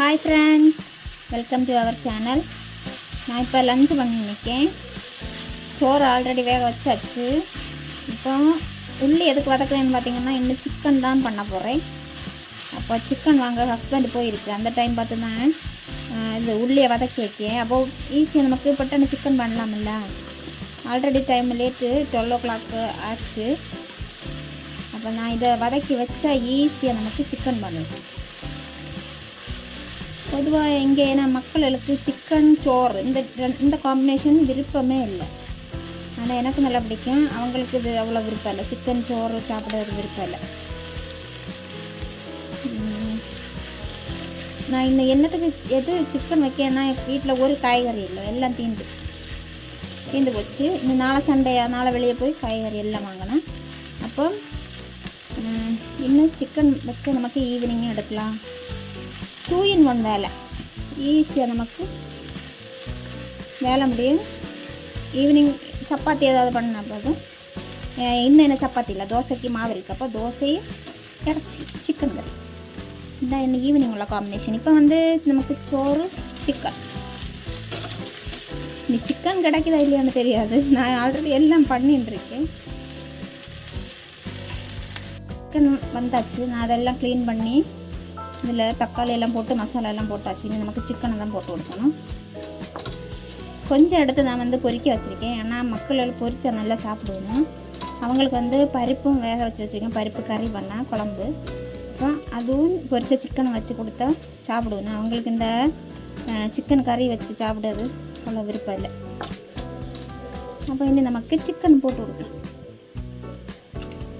Hi friends welcome to our channel நான் இப்போ lunch நிற்கேன் சோறு ஆல்ரெடி வேக வச்சாச்சு. இப்போ உள்ளி எதுக்கு வதக்குறேன்னு பார்த்தீங்கன்னா இன்னும் சிக்கன் தான் பண்ண போகிறேன் அப்போ சிக்கன் வாங்க ஹஸ்பண்ட் போயிருக்கு. அந்த டைம் பார்த்து தான் இந்த இது உள்ளியை வதக்கி வைக்கேன். அப்போ ஈஸியாக நமக்கு பட்டன சிக்கன் பண்ணலாம்ல. Already time late twelve o'clock ஆச்சு. அப்போ நான் இதை வதக்கி வச்சா ஈஸியாக நமக்கு சிக்கன் பண்ணுவேன் பொதுவாக இங்கே ஏன்னா மக்களுக்கு சிக்கன் சோறு இந்த இந்த காம்பினேஷன் விருப்பமே இல்லை. ஆனால் எனக்கு நல்லா பிடிக்கும். அவங்களுக்கு இது அவ்வளோ விருப்பம் இல்லை. சிக்கன் சோறு சாப்பிட்றது விருப்பம் இல்லை. நான் இந்த எண்ணத்துக்கு எது சிக்கன் வைக்கன்னா வீட்டில் ஒரு காய்கறி இல்லை. எல்லாம் தீந்து. தீந்து போச்சு. இந்த நாளை சண்டே நாளை வெளியே போய் காய்கறி எல்லாம் வாங்கினேன். அப்போ இன்னும் சிக்கன் வச்சு நமக்கு ஈவினிங்கும் எடுக்கலாம். டூ இன் ஒன் வேலை. ஈஸியாக நமக்கு வேலை முடியும். ஈவினிங் சப்பாத்தி ஏதாவது பண்ணால் போதும். இன்னும் என்ன சப்பாத்தி இல்லை? தோசைக்கு மாவு இருக்கு. அப்போ தோசையும் இறச்சி சிக்கன் கறி இதான் ஈவினிங் உள்ள காம்பினேஷன் இப்போ வந்து நமக்கு சோறு சிக்கன் நீ சிக்கன் கிடைக்குதா இல்லையான்னு தெரியாது. நான் ஆல்ரெடி எல்லாம் பண்ணிட்டு இருக்கேன். சிக்கன் வந்தாச்சு. நான் அதெல்லாம் க்ளீன் பண்ணி இதில் தக்காளி எல்லாம் போட்டு மசாலா எல்லாம் போட்டாச்சு. இனி நமக்கு சிக்கனை தான் போட்டு கொடுக்கணும். கொஞ்சம் எடுத்து நான் வந்து பொறிக்க வச்சுருக்கேன். ஏன்னா மக்கள் எல்லாம் நல்லா சாப்பிடுவேன் அவங்களுக்கு வந்து பருப்பும் வேக வச்சு வச்சுருக்கேன். பருப்பு கறி பண்ணால் குழம்பு. அப்புறம் அதுவும் பொரித்த சிக்கனை வச்சு கொடுத்தா சாப்பிடுவேன் அவங்களுக்கு இந்த சிக்கன் கறி வச்சு சாப்பிடாது அவ்வளோ விருப்பம் இல்லை. அப்போ இனி நமக்கு சிக்கன் போட்டு கொடுக்கலாம்.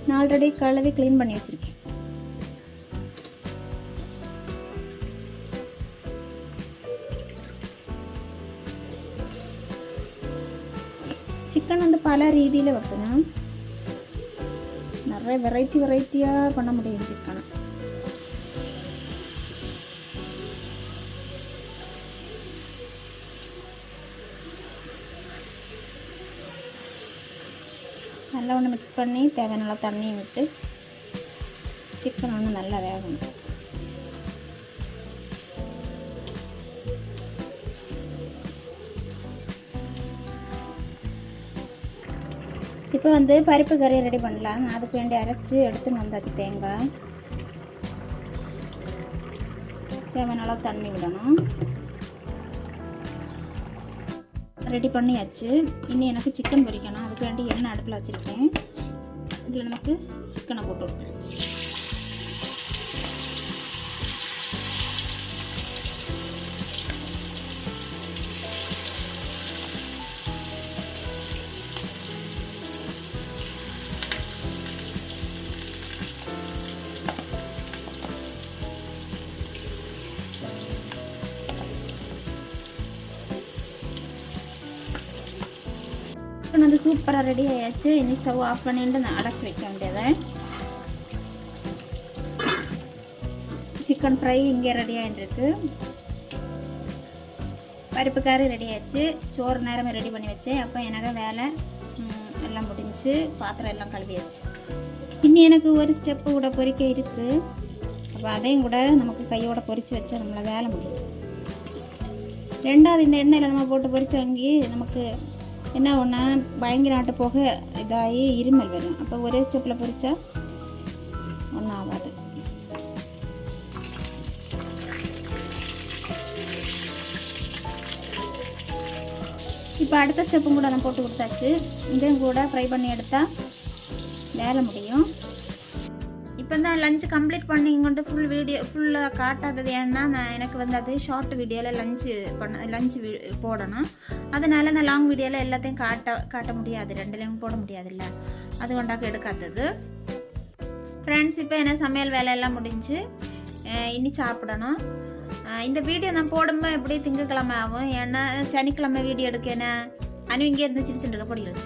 நான் ஆல்ரெடி கழுவி க்ளீன் பண்ணி வச்சுருக்கேன். சிக்கன் வந்து பல ரீதியில் வைக்கணும் நிறைய வெரைட்டி வெரைட்டியாக பண்ண முடியும் சிக்கனை. நல்லா ஒன்று மிக்ஸ் பண்ணி தேவையான அளவு தண்ணியும் விட்டு சிக்கன் ஒன்று நல்லா வேகணும். இப்போ வந்து பருப்பு கறி ரெடி பண்ணலாம். அதுக்கு வேண்டி அரைச்சி எடுத்துன்னு வந்தாச்சு தேங்காய். தேவையான அளவு தண்ணி விடணும். ரெடி பண்ணியாச்சு. இனி எனக்கு சிக்கன் பொரிக்கணும் அதுக்கு வேண்டி எண்ணெய் அடுப்பில் வச்சுருக்கேன். இதில் நமக்கு சிக்கனை போட்டு சிக்கன் வந்து சூப்பராக ரெடி ஆயாச்சு. இனி ஸ்டவ் ஆஃப் பண்ணிட்டு நான் அடைச்சி வைக்க வேண்டியது. சிக்கன் ஃப்ரை இங்கே ரெடி ஆகிட்டுருக்கு பருப்பு கறி ரெடி ஆச்சு சோறு நேரமே ரெடி பண்ணி வச்சேன். அப்போ எனக்கு வேலை எல்லாம் முடிஞ்சு பாத்திரம் எல்லாம் கழுவியாச்சு. இன்னும் எனக்கு ஒரு ஸ்டெப்பு கூட பொரிக்க இருக்குது அப்போ அதையும் கூட நமக்கு கையோட பொறிச்சு வச்சா நம்மளை வேலை முடியும். ரெண்டாவது இந்த எண்ணெயில் நம்ம போட்டு பொரிச்ச வாங்கி நமக்கு என்ன ஒன்றா பயங்கர ஆட்டு போக இதாகி இருமல் வரும். அப்போ ஒரே ஸ்டெப்பில் பொரிச்சா ஒன்றும் ஆகாது. இப்போ அடுத்த ஸ்டெப்பும் கூட நான் போட்டு கொடுத்தாச்சு. இதையும் கூட ஃப்ரை பண்ணி எடுத்தால் வேலை முடியும். இப்போ தான் லஞ்ச் கம்ப்ளீட் பண்ணி கொண்டு ஃபுல் வீடியோ ஃபுல்லாக காட்டாதது ஏன்னா நான் எனக்கு வந்து அது ஷார்ட் வீடியோவில் லஞ்சு பண்ண லஞ்சு போடணும். அதனால நான் லாங் வீடியோவில் எல்லாத்தையும் காட்ட காட்ட முடியாது. ரெண்டுலேயும் போட முடியாதுல்ல. அது கொண்டாக்க எடுக்காதது. ஃப்ரெண்ட்ஸ் இப்போ என்ன சமையல் வேலையெல்லாம் முடிஞ்சு இனி சாப்பிடணும். இந்த வீடியோ நான் போடும்போது எப்படி திங்கக்கிழமை ஆகும்? ஏன்னா சனிக்கிழமை வீடியோ எடுக்கேனே அனு இங்கே இருந்து சிரிச்சுட்டு இருக்க பொடியில்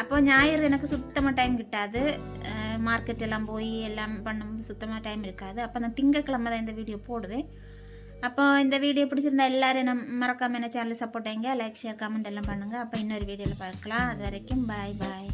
அப்போ ஞாயிறு எனக்கு சுத்தமாக டைம் கிட்டாது. மார்க்கெட் எல்லாம் போய் எல்லாம் பண்ண சுத்தமாக டைம் இருக்காது. அப்போ நான் திங்கக்கிழமை தான் இந்த வீடியோ போடுவேன். அப்போ இந்த வீடியோ பிடிச்சிருந்தா எல்லோரும் நம் மறக்காமல் என்ன சேனல் சப்போர்ட் ஆங்க லைக் ஷேர் கமெண்ட் எல்லாம் பண்ணுங்கள் அப்போ இன்னொரு வீடியோவில் பார்க்கலாம். அது வரைக்கும் பாய் பாய்